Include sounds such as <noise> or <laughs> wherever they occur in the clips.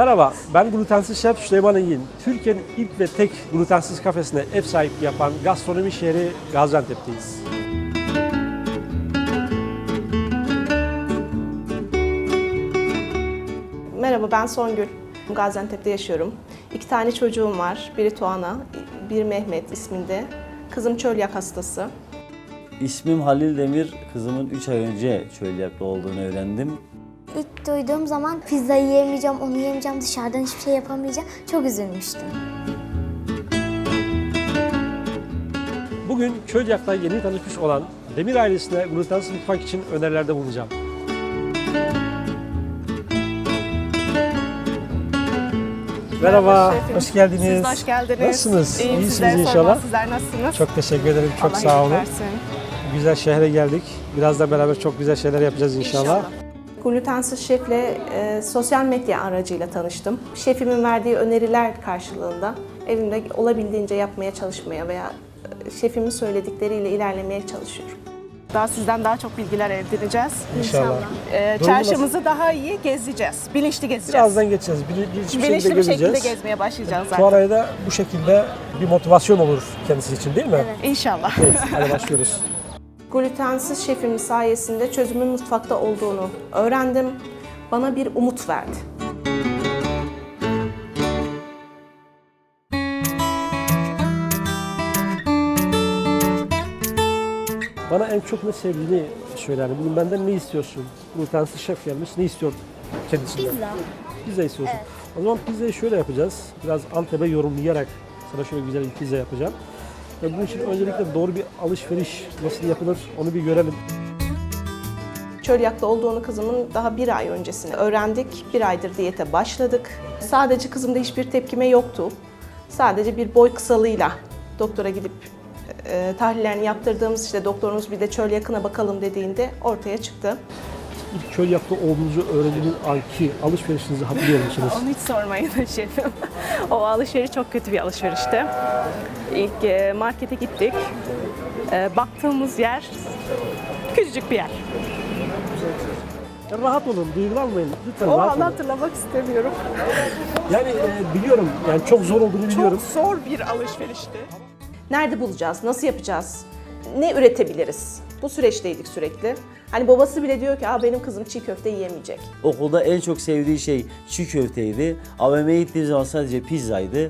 Merhaba, ben glutensiz şef Süleyman Engin. Türkiye'nin ilk ve tek glutensiz kafesine ev sahipliği yapan gastronomi şehri Gaziantep'teyiz. Merhaba ben Songül. Gaziantep'te yaşıyorum. İki tane çocuğum var. Biri Tuana, biri Mehmet isminde. Kızım çölyak hastası. İsmim Halil Demir. Kızımın 3 ay önce çölyaklı olduğunu öğrendim. İlk duyduğum zaman pizza yiyemeyeceğim, onu yemeyeceğim, dışarıdan hiçbir şey yapamayacağım. Çok üzülmüştüm. Bugün Çölyak'ta yeni tanışmış olan Demir ailesine glutensiz mutfak için önerilerde bulunacağım. Merhaba, şefim. hoş geldiniz. Siz de hoş geldiniz. Nasılsınız? İyiyim, İyisiniz sizleri inşallah. sormalı. Sizler nasılsınız? Çok teşekkür ederim, çok Allah sağ iyilik olun. versin. Güzel şehre geldik. Birazdan beraber çok güzel şeyler yapacağız inşallah. Glutensiz şefle e, sosyal medya aracıyla tanıştım. Şefimin verdiği öneriler karşılığında evimde olabildiğince yapmaya çalışmaya veya e, şefimin söyledikleriyle ilerlemeye çalışıyorum. Daha sizden daha çok bilgiler edineceğiz. İnşallah. Ee, çarşımızı daha iyi gezeceğiz. Bilinçli gezeceğiz. Birazdan geçeceğiz. Bilinçli bir şekilde Bilinçli bir şekilde gezeceğiz. gezmeye başlayacağız zaten. Tuana'ya da bu şekilde bir motivasyon olur kendisi için değil mi? İnşallah. Evet, hadi başlıyoruz. <laughs> Glutensiz şefim sayesinde çözümün mutfakta olduğunu öğrendim. Bana bir umut verdi. Bana en çok ne sevdiğini söyler. Bugün benden ne istiyorsun? Glutensiz şef gelmiş. Ne istiyor kendisinden? Pizza. Pizza istiyorsun. O zaman pizzayı şöyle yapacağız. Biraz Antep'e yorumlayarak sana şöyle güzel bir pizza yapacağım. Ve bunun için öncelikle doğru bir alışveriş nasıl yapılır onu bir görelim. Çölyakta olduğunu kızımın daha bir ay öncesinde öğrendik. Bir aydır diyete başladık. Sadece kızımda hiçbir tepkime yoktu. Sadece bir boy kısalığıyla doktora gidip e, tahlillerini yaptırdığımız işte doktorumuz bir de çölyakına bakalım dediğinde ortaya çıktı. İlk köy yaptığı olduğunuzu öğrendiğiniz anki alışverişinizi hatırlıyor musunuz? Onu hiç sormayın <laughs> şefim. o alışveriş çok kötü bir alışverişti. İlk e, markete gittik. E, baktığımız yer küçücük bir yer. Rahat olun, duygulanmayın. Lütfen O rahat anı olun. hatırlamak istemiyorum. Yani e, biliyorum, yani çok zor olduğunu biliyorum. Çok zor bir alışverişti. Nerede bulacağız? Nasıl yapacağız? Ne üretebiliriz? Bu süreçteydik sürekli. Hani babası bile diyor ki Aa, benim kızım çiğ köfte yiyemeyecek. Okulda en çok sevdiği şey çiğ köfteydi. AVM'ye gittiğim zaman sadece pizzaydı.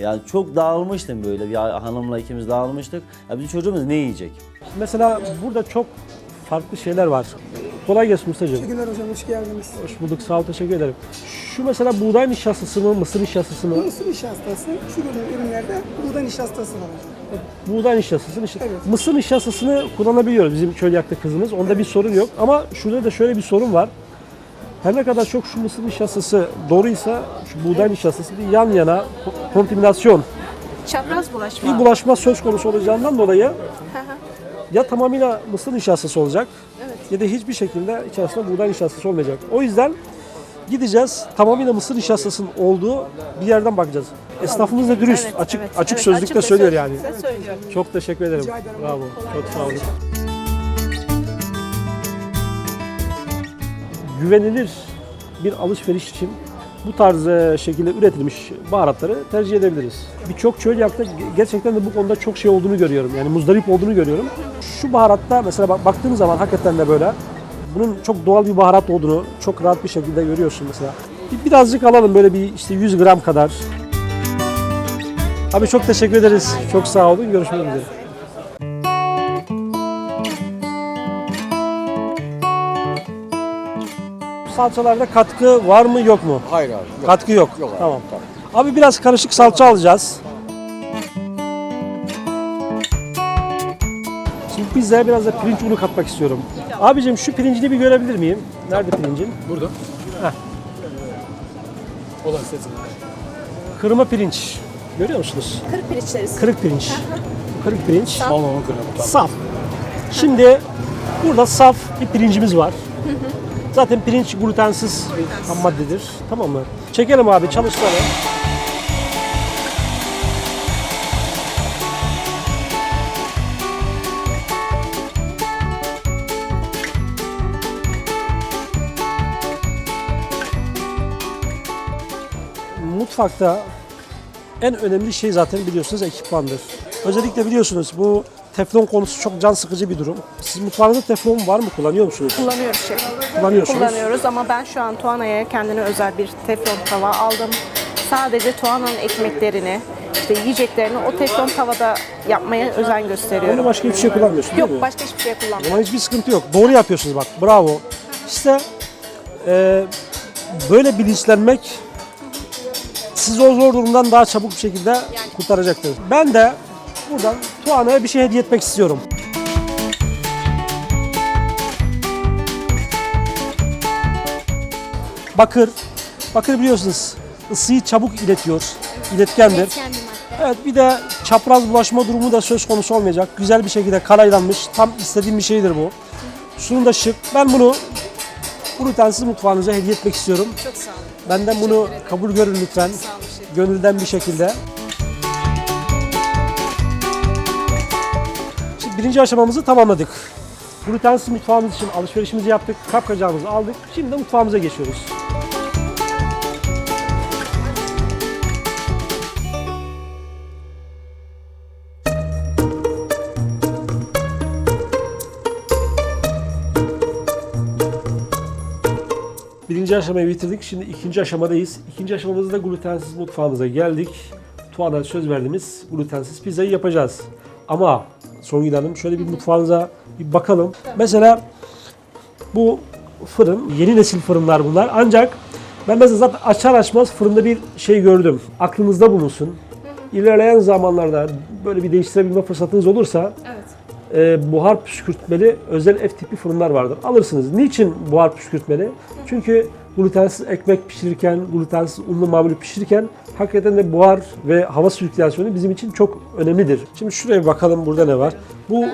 Yani çok dağılmıştım böyle. Bir hanımla ikimiz dağılmıştık. Ya bizim çocuğumuz ne yiyecek? Mesela burada çok farklı şeyler var. Kolay gelsin Mustafa'cığım. Teşekkürler hocam, hoş geldiniz. Hoş bulduk, sağ ol, teşekkür ederim. Şu mesela buğday nişastası mı, mısır nişastası mı? Mısır nişastası, şu gördüğün ürünlerde buğday nişastası var hocam. Buğday nişastası, nişastası. Evet. Mısır nişastasını kullanabiliyoruz bizim çölyakta kızımız. Onda bir sorun yok. Ama şurada da şöyle bir sorun var. Her ne kadar çok şu mısır nişastası doğruysa şu buğday nişastası bir yan yana ko- kontaminasyon, Çapraz bulaşma. bir bulaşma söz konusu olacağından dolayı ya tamamıyla mısır nişastası olacak ya da hiçbir şekilde içerisinde buğday nişastası olmayacak. O yüzden gideceğiz tamamıyla mısır nişastasının olduğu bir yerden bakacağız. Esnafımız da dürüst, Evet, açık evet, açık evet, sözlükle açık söylüyor yani. söylüyor. Çok teşekkür ederim. Ederim. Bravo. Çok sağ olun. Güvenilir bir alışveriş için bu tarz e, şekilde üretilmiş baharatları tercih edebiliriz. Birçok çölyakta ge- gerçekten de bu konuda çok şey olduğunu görüyorum. Yani muzdarip olduğunu görüyorum. Şu baharatta mesela bak, baktığın zaman hakikaten de böyle bunun çok doğal bir baharat olduğunu çok rahat bir şekilde görüyorsun mesela. Bir- Birazcık alalım böyle bir işte 100 gram kadar. Abi çok teşekkür ederiz. Çok sağ olun. Görüşmek üzere. Salçalarda katkı var mı yok mu? Hayır abi. Yok. Katkı yok. Yok abi, tamam. Abi biraz karışık salça alacağız. Şimdi pizzaya biraz da pirinç unu katmak istiyorum. Abicim şu pirincini bir görebilir miyim? Nerede pirincin? Burada. Heh. Olan sesin. Kırma pirinç. Görüyor musunuz? Kırık pirinçleriz. Kırık pirinç. Kırık pirinç. Balonun. Saf. Şimdi burada saf bir pirincimiz var. Zaten pirinç glutensiz ham maddedir. Tamam mı? Çekelim abi çalıştıralım. mutfakta en önemli şey zaten biliyorsunuz ekipmandır. Özellikle biliyorsunuz bu teflon konusu çok can sıkıcı bir durum. Siz mutfağınızda teflon var mı? Kullanıyor musunuz? Kullanıyoruz şefim. Kullanıyorsunuz. Kullanıyoruz ama ben şu an Tuana'ya kendine özel bir teflon tava aldım. Sadece Tuana'nın ekmeklerini, işte yiyeceklerini o teflon tavada yapmaya özen gösteriyorum. Onu başka hiçbir şey kullanmıyorsun değil Yok mi? başka hiçbir şey O kullanmıyorum. zaman hiçbir sıkıntı yok. Doğru yapıyorsunuz bak. Bravo. İşte e, böyle bilinçlenmek sizi o zor durumdan daha çabuk bir şekilde kurtaracaktır. Ben de buradan Tuana'ya bir şey hediye etmek istiyorum. Bakır. Bakır biliyorsunuz ısıyı çabuk iletiyor. İletkendir. Madde. Evet bir de çapraz bulaşma durumu da söz konusu olmayacak. Güzel bir şekilde kalaylanmış. Tam istediğim bir şeydir bu. Sunum da şık. Ben bunu glutensiz mutfağınıza hediye etmek istiyorum. Çok sağ olun. Benden bunu kabul görün lütfen. Gönülden bir şekilde. Birinci aşamamızı tamamladık. Glutensiz mutfağımız için alışverişimizi yaptık. Kapkacağımızı aldık. Şimdi de mutfağımıza geçiyoruz. Birinci aşamayı bitirdik. Şimdi ikinci aşamadayız. İkinci aşamamızda glutensiz mutfağımıza geldik. Tuğan'a söz verdiğimiz glutensiz pizzayı yapacağız. Ama Songül Hanım şöyle bir mutfağınıza bir bakalım. Mesela bu fırın, yeni nesil fırınlar bunlar. Ancak ben mesela zaten açar açmaz fırında bir şey gördüm. Aklınızda bulunsun. İlerleyen zamanlarda böyle bir değiştirebilme fırsatınız olursa e, buhar püskürtmeli özel ev tipi fırınlar vardır. Alırsınız. Niçin buhar püskürtmeli? Çünkü glutensiz ekmek pişirirken, glutensiz unlu mamulü pişirirken hakikaten de buhar ve hava sirkülasyonu bizim için çok önemlidir. Şimdi şuraya bakalım burada ne var. Bu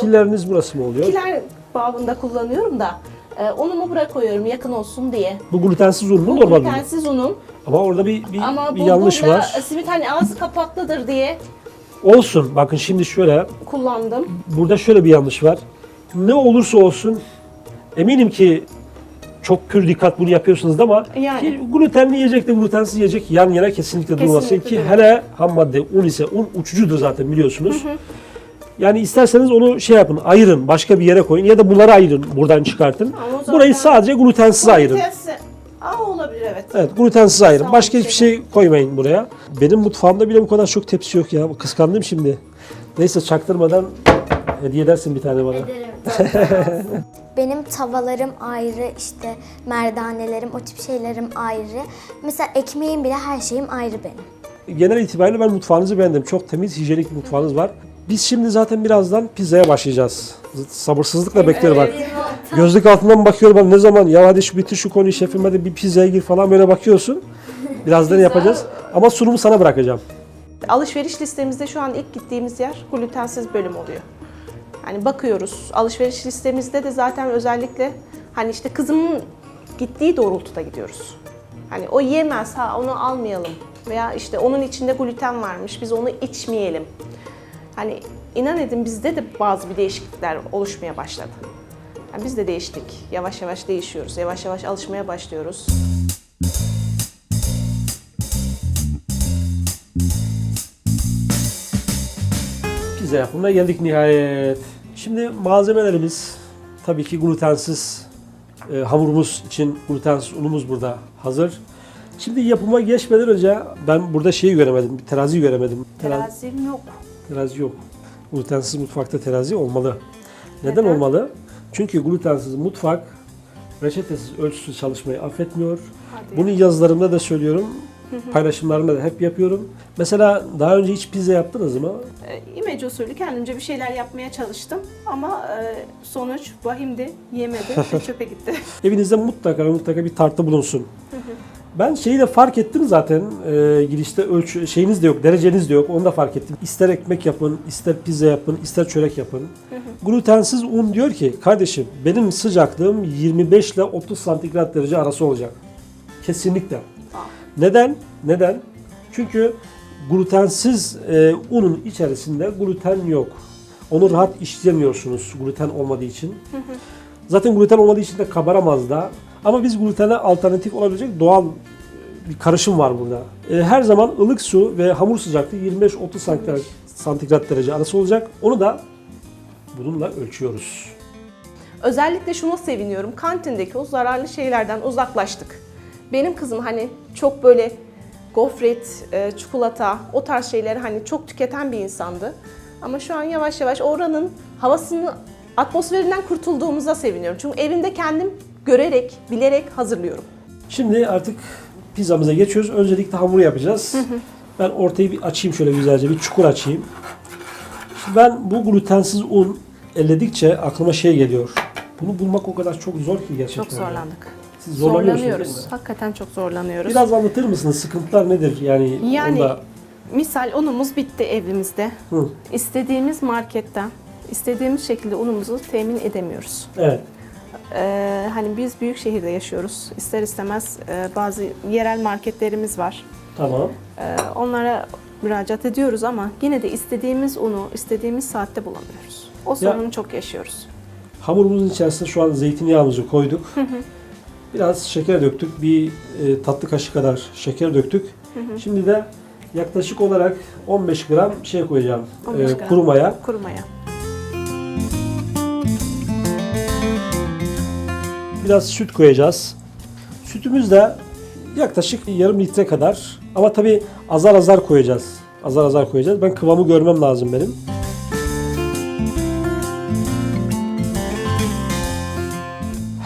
killeriniz burası mı oluyor? Kiler babında kullanıyorum da e, unumu buraya koyuyorum yakın olsun diye. Bu glutensiz un mu Bu normal mi? glutensiz unum Ama orada bir, bir, ama bir bu yanlış var. simit hani ağzı kapaklıdır diye Olsun. Bakın şimdi şöyle. kullandım. Burada şöyle bir yanlış var. Ne olursa olsun eminim ki çok pür dikkat bunu yapıyorsunuz ama Yani. ki glutenli yiyecekle glutensiz yiyecek yan yana kesinlikle, durmasın Kesinlikle ki durmaz. hele ham madde un ise un uçucudur zaten biliyorsunuz. Yani isterseniz onu şey yapın, ayırın, başka bir yere koyun ya da bunları ayırın, buradan çıkartın. Zaten- Burayı sadece glutensiz ayırın. Glutensiz- Aa olabilir evet. Evet, glutensiz ayırın. Sağ Başka hiçbir şey koymayın buraya. Benim mutfağımda bile bu kadar çok tepsi yok ya. Kıskandım şimdi. Neyse çaktırmadan hediye edersin bir tane bana. <laughs> Benim tavalarım ayrı, işte merdanelerim, o tip şeylerim ayrı. Mesela ekmeğim bile her şeyim ayrı benim. Genel itibariyle ben mutfağınızı beğendim. Çok temiz, hijyenik bir mutfağınız var. Biz şimdi zaten birazdan pizzaya başlayacağız. Sabırsızlıkla bekliyorum bak. Gözlük altından bakıyorum ben ne zaman ya hadi şu bitir şu konuyu şefim hadi bir pizzaya gir falan böyle bakıyorsun. Birazdan yapacağız. Ama sunumu sana bırakacağım. Alışveriş listemizde şu an ilk gittiğimiz yer glutensiz bölüm oluyor. Hani bakıyoruz. Alışveriş listemizde de zaten özellikle hani işte kızımın gittiği doğrultuda gidiyoruz. Hani o yemez ha onu almayalım veya işte onun içinde gluten varmış biz onu içmeyelim. Hani inan edin bizde de bazı bir değişiklikler oluşmaya başladı. Yani biz de değiştik. Yavaş yavaş değişiyoruz. Yavaş yavaş alışmaya başlıyoruz. Pizza yapımına geldik nihayet. Şimdi malzemelerimiz tabii ki glutensiz e, hamurumuz için glutensiz unumuz burada hazır. Şimdi yapıma geçmeden önce ben burada şeyi göremedim, bir terazi göremedim. Terazi, Terazim yok. terazi yok. Glutensiz mutfakta terazi olmalı. Neden, olmalı? Çünkü glutensiz mutfak reçetesiz, ölçüsüz çalışmayı affetmiyor. Bunu yazılarımda da söylüyorum. Paylaşımlarımda da hep yapıyorum. Mesela daha önce hiç pizza yaptınız mı? E, İmece usulü kendimce bir şeyler yapmaya çalıştım ama e, sonuç vahimdi, yemedi <laughs> ve çöpe gitti. Evinizde mutlaka mutlaka bir tartı bulunsun. Ben şeyi de fark ettim zaten. E, girişte ölçü şeyiniz de yok, dereceniz de yok. Onu da fark ettim. İster ekmek yapın, ister pizza yapın, ister çörek yapın. Glutensiz un diyor ki, kardeşim benim sıcaklığım 25 ile 30 santigrat derece arası olacak. Kesinlikle. Neden? Neden? Çünkü glutensiz e, unun içerisinde gluten yok. Onu rahat işleyemiyorsunuz gluten olmadığı için. Zaten gluten olmadığı için de kabaramaz da. Ama biz glutene alternatif olabilecek doğal bir karışım var burada. E, her zaman ılık su ve hamur sıcaklığı 25-30 santigrat, santigrat derece arası olacak. Onu da bununla ölçüyoruz. Özellikle şuna seviniyorum. Kantindeki o zararlı şeylerden uzaklaştık. Benim kızım hani çok böyle gofret, e, çikolata o tarz şeyleri hani çok tüketen bir insandı. Ama şu an yavaş yavaş oranın havasını, atmosferinden kurtulduğumuza seviniyorum. Çünkü evimde kendim görerek, bilerek hazırlıyorum. Şimdi artık pizzamıza geçiyoruz. Öncelikle hamuru yapacağız. Ben ortayı bir açayım şöyle güzelce bir çukur açayım. Şimdi ben bu glutensiz un elledikçe aklıma şey geliyor. Bunu bulmak o kadar çok zor ki gerçekten. Çok zorlandık. Siz zorlanıyorsunuz değil Zorlanıyoruz. mi? Hakikaten çok zorlanıyoruz. Biraz anlatır mısınız? Sıkıntılar nedir? Yani, Yani onda... misal unumuz bitti evimizde. Hı, İstediğimiz marketten, istediğimiz şekilde unumuzu temin edemiyoruz. evet. Ee, hani biz büyük şehirde yaşıyoruz. İster istemez e, bazı yerel marketlerimiz var. Tamam. Ee, onlara müracaat ediyoruz ama yine de istediğimiz unu istediğimiz saatte bulamıyoruz. O sorunu çok yaşıyoruz. Hamurumuzun içerisine şu an zeytinyağımızı koyduk. Biraz şeker döktük. Bir e, tatlı kaşığı kadar şeker döktük. Şimdi de yaklaşık olarak 15 gram şey koyacağım. 15 e, gram. kuru maya. Kurumaya. Biraz süt koyacağız. Sütümüz de yaklaşık yarım litre kadar. Ama tabii azar azar koyacağız. Azar azar koyacağız. Ben kıvamı görmem lazım benim.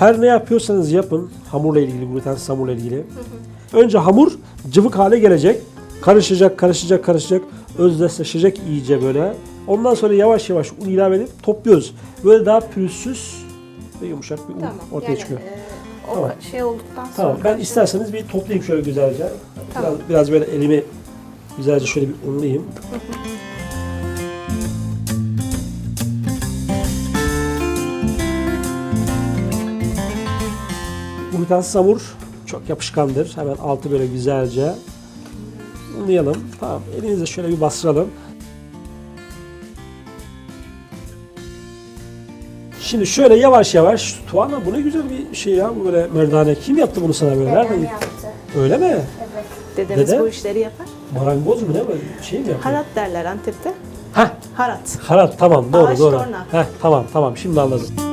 Her ne yapıyorsanız yapın hamurla ilgili, glutensiz hamurla ilgili. Önce hamur cıvık hale gelecek. Karışacak, karışacak, karışacak. Özdeşleşecek iyice böyle. Ondan sonra yavaş yavaş un ilave edip topluyoruz. Böyle daha pürüzsüz ve yumuşak bir un ortaya çıkıyor. o Tamam. şey olduktan sonra Tamam ben isterseniz bir toplayayım şöyle güzelce. Tamam. Biraz, biraz böyle elimi güzelce şöyle bir unlayayım. <laughs> Glutensiz hamur çok yapışkandır. Hemen altı böyle güzelce unlayalım. Tamam elinizle şöyle bir bastıralım. Şimdi şöyle yavaş yavaş Tuana bu ne güzel bir şey ya bu böyle merdane. Kim yaptı bunu sana böyle? Nereden? Dedem yaptı. Öyle mi? Evet. dedemiz Dede? bu işleri yapar. Marangoz mu ne böyle şey mi yapıyor? Harat derler Antep'te. Heh, Harat. harat tamam doğru Ağaç doğru. torna. Heh, tamam tamam şimdi anladım.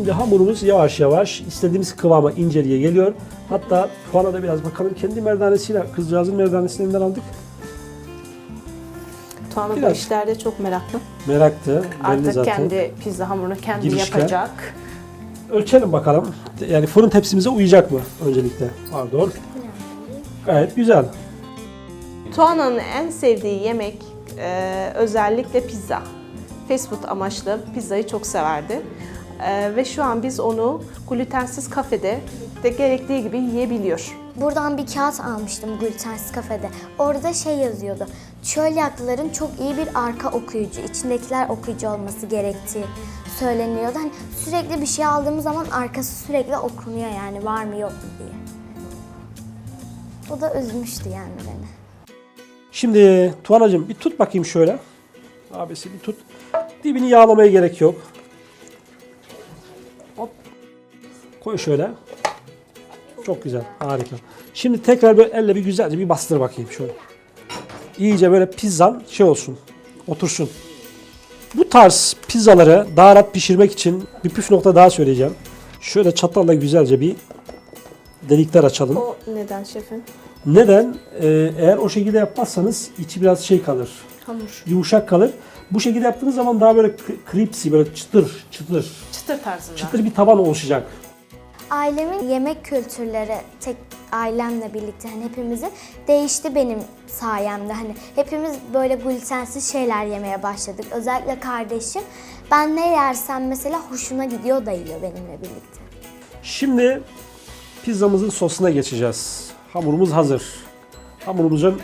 Şimdi hamurumuz yavaş yavaş istediğimiz kıvama inceliğe geliyor. Hatta puana da biraz bakalım kendi merdanesiyle kızcağızın merdanesini elinden aldık. Tuana bu Biraz. işlerde çok meraklı. Meraktı belli Artık zaten. kendi pizza hamurunu kendi Girişken. yapacak. Ölçelim bakalım. Yani fırın tepsimize uyacak mı öncelikle? Pardon. Gayet güzel. Tuana'nın en sevdiği yemek e, özellikle pizza. Fast food amaçlı pizzayı çok severdi. E, ve şu an biz onu glutensiz kafede de gerektiği gibi yiyebiliyor. Buradan bir kağıt almıştım glutensiz kafede. Orada şey yazıyordu. Çölyaklıların çok iyi bir arka okuyucu, içindekiler okuyucu olması gerektiği söyleniyordu. Hani sürekli bir şey aldığımız zaman arkası sürekli okunuyor yani var mı yok mu diye. O da üzmüştü yani beni. Şimdi Tuanacığım bir tut bakayım şöyle. Abisi bir tut. Dibini yağlamaya gerek yok. Koy şöyle. Çok güzel. Harika. Şimdi tekrar böyle elle bir güzelce bir bastır bakayım şöyle. İyice böyle pizzan şey olsun. Otursun. Bu tarz pizzaları daha rahat pişirmek için bir püf nokta daha söyleyeceğim. Şöyle çatalla güzelce bir delikler açalım. O neden şefim? Neden? Ee, eğer o şekilde yapmazsanız içi biraz şey kalır. Hamur. Yumuşak kalır. Bu şekilde yaptığınız zaman daha böyle kri- kripsi, böyle çıtır çıtır. Çıtır tarzında. Çıtır bir taban oluşacak. Ailemin yemek kültürleri tek ailemle birlikte hani hepimizi değişti benim sayemde. Hani hepimiz böyle glutensiz şeyler yemeye başladık. Özellikle kardeşim. Ben ne yersem mesela hoşuna gidiyor da yiyor benimle birlikte. Şimdi pizzamızın sosuna geçeceğiz. Hamurumuz hazır. Hamurumuzun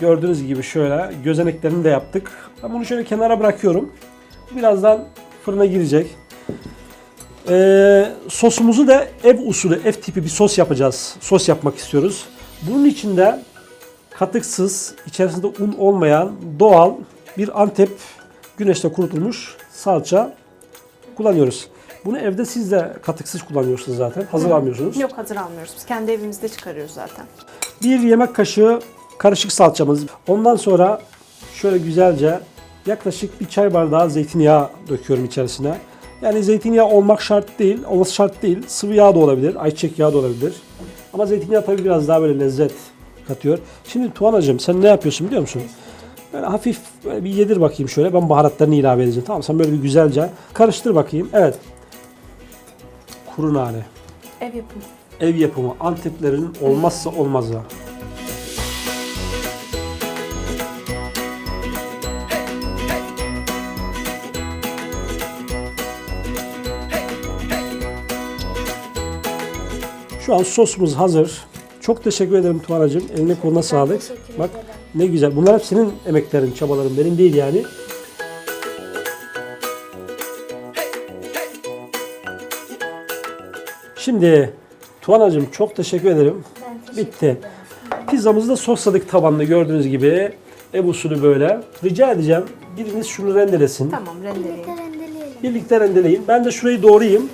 gördüğünüz gibi şöyle gözeneklerini de yaptık. Ben bunu şöyle kenara bırakıyorum. Birazdan fırına girecek. Ee, sosumuzu da ev usulü, ev tipi bir sos yapacağız. Sos yapmak istiyoruz. Bunun için de katıksız, içerisinde un olmayan doğal bir Antep güneşte kurutulmuş salça kullanıyoruz. Bunu evde siz de katıksız kullanıyorsunuz zaten. Hazır almıyorsunuz. Yok hazır almıyoruz. Biz kendi evimizde çıkarıyoruz zaten. Bir yemek kaşığı karışık salçamız. Ondan sonra şöyle güzelce yaklaşık bir çay bardağı zeytinyağı döküyorum içerisine. Yani zeytinyağı olmak şart değil, olması şart değil. Sıvı yağ da olabilir, ayçiçek yağı da olabilir. Ama zeytinyağı tabii biraz daha böyle lezzet katıyor. Şimdi Tuğanacığım sen ne yapıyorsun biliyor musun? Böyle hafif böyle bir yedir bakayım şöyle. Ben baharatlarını ilave edeceğim. Tamam sen böyle bir güzelce karıştır bakayım. Evet. Kuru nane. Ev yapımı. Ev yapımı Anteplerin olmazsa olmazı. Şu an sosumuz hazır. Çok teşekkür ederim Tuğanacığım. Eline koluna sağlık. Bak ederim. ne güzel. Bunlar hep senin emeklerin, çabaların. Benim değil yani. Şimdi Tuğanacığım çok teşekkür ederim. Ben teşekkür Bitti. Pizzamızı da sosladık tabanlı gördüğünüz gibi. Ev usulü böyle. Rica edeceğim biriniz şunu rendelesin. Tamam rendeleyin. rendeleyelim. Birlikte rendeleyin. Ben de şurayı doğrayayım.